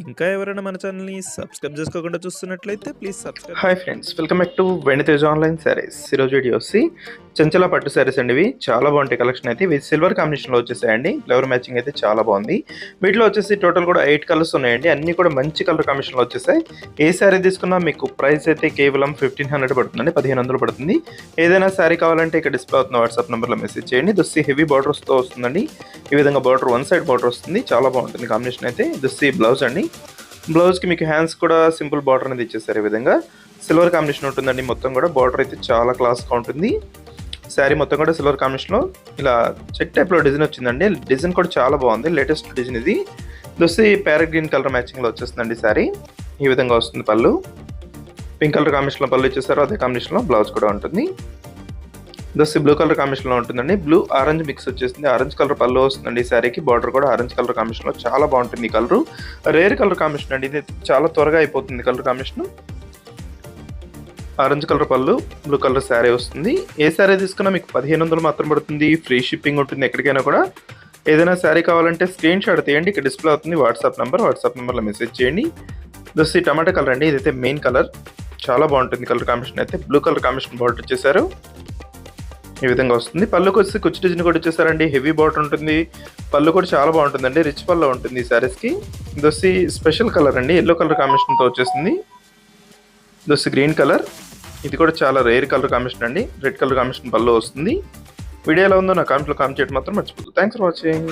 ఇంకా ఎవరైనా మన ఛానల్‌ని సబ్స్క్రైబ్ చేసుకోకుండా చూస్తున్నట్లయితే please subscribe hi friends welcome back to వెనితేజ్ online saris ఈరోజు వీడియో వచ్చి చంచల పట్టు శారీస్ అండి ఇవి. చాలా బాగుంటాయి కలెక్షన్ అయితే. ఇవి సిల్వర్ కాంబినేషన్లో వచ్చేసాయండి. ఫ్లవర్ మ్యాచింగ్ అయితే చాలా బాగుంది. వీటిలో వచ్చేసి టోటల్ కూడా ఎయిట్ కలర్స్ ఉన్నాయండి. అన్ని కూడా మంచి కలర్ కాంబినేషన్లో వచ్చేసాయి. ఏ శారీ తీసుకున్నా మీకు ప్రైస్ అయితే కేవలం ఫిఫ్టీన్ హండ్రెడ్ పడుతుందండి. పదిహేను వందలు పడుతుంది. ఏదైనా శారీ కావాలంటే ఇక్కడ డిస్ప్లే అవుతున్న వాట్సాప్ నెంబర్లో మెసేజ్ చేయండి. దుస్సి హెవీ బార్డర్స్తో వస్తుందండి. ఈ విధంగా బార్డర్ వన్ సైడ్ బార్డర్ వస్తుంది. చాలా బాగుంటుంది కాంబినేషన్ అయితే. దుస్సి బ్లౌజ్ అండి. బ్లౌజ్కి మీకు హ్యాండ్స్ కూడా సింపుల్ బార్డర్ అనేది ఇచ్చేసారు ఈ విధంగా. సిల్వర్ కాంబినేషన్ ఉంటుందండి. మొత్తం కూడా బార్డర్ అయితే చాలా క్లాస్గా ఉంటుంది. శారీ మొత్తం కూడా సిల్వర్ కాంబినేషన్లో ఇలా చెక్ టైప్లో డిజైన్ వచ్చిందండి. డిజైన్ కూడా చాలా బాగుంది. లేటెస్ట్ డిజైన్ ఇది. దొస్సి ప్యారెట్ గ్రీన్ కలర్ మ్యాచింగ్లో వచ్చేస్తుందండి శారీ ఈ విధంగా వస్తుంది పళ్ళు. పింక్ కలర్ కాంబినేషన్లో పళ్ళు ఇచ్చేసారు. అదే కాంబినేషన్లో బ్లౌజ్ కూడా ఉంటుంది. దోసి బ్లూ కలర్ కాంబినేషన్లో ఉంటుందండి. బ్లూ ఆరెంజ్ మిక్స్ వచ్చేసింది. ఆరెంజ్ కలర్ పళ్ళు వస్తుందండి ఈ శారీకి బార్డర్ కూడా ఆరెంజ్ కలర్ కాంబినేషన్లో చాలా బాగుంటుంది ఈ కలర్ రేర్ కలర్ కాంబినేషన్ అండి. ఇది చాలా త్వరగా అయిపోతుంది కలర్ కాంబినేషన్ ఆరెంజ్ కలర్ పళ్ళు బ్లూ కలర్ శారీ వస్తుంది. ఏ శారీ తీసుకున్నా మీకు పదిహేను వందలు మాత్రం పడుతుంది. ఫ్రీ షిప్పింగ్ ఉంటుంది ఎక్కడికైనా కూడా. ఏదైనా శారీ కావాలంటే స్క్రీన్ షాట్ తీయండి. ఇక్కడ డిస్ప్లే అవుతుంది. వాట్సాప్ నెంబర్ వాట్సాప్ నెంబర్లో మెసేజ్ చేయండి. దోసి టమాటా కలర్ అండి. ఇదైతే మెయిన్ కలర్ చాలా బాగుంటుంది కలర్ కాంబినేషన్ అయితే. బ్లూ కలర్ కాంబినేషన్ బార్డర్ వచ్చేసారు. ఈ విధంగా వస్తుంది. పళ్ళుకి వచ్చి కుచ్చి డిజైన్ కూడా వచ్చేసారండి హెవీ బార్డర్ ఉంటుంది. పళ్ళు కూడా చాలా బాగుంటుందండి. రిచ్ పళ్ళు ఉంటుంది ఈ శారీస్కి. ఇది వచ్చి స్పెషల్ కలర్ అండి. ఎల్లో కలర్ కాంబినేషన్తో వచ్చేసింది. ఇది వచ్చి గ్రీన్ కలర్. ఇది కూడా చాలా రేర్ కలర్ కాంబినేషన్ అండి. రెడ్ కలర్ కాంబినేషన్ పళ్ళు వస్తుంది. వీడియో ఎలా ఉందో నా కామెంట్లో కామెంట్ చేయడం మాత్రం మర్చిపోతుంది థ్యాంక్స్ ఫర్ వాచింగ్.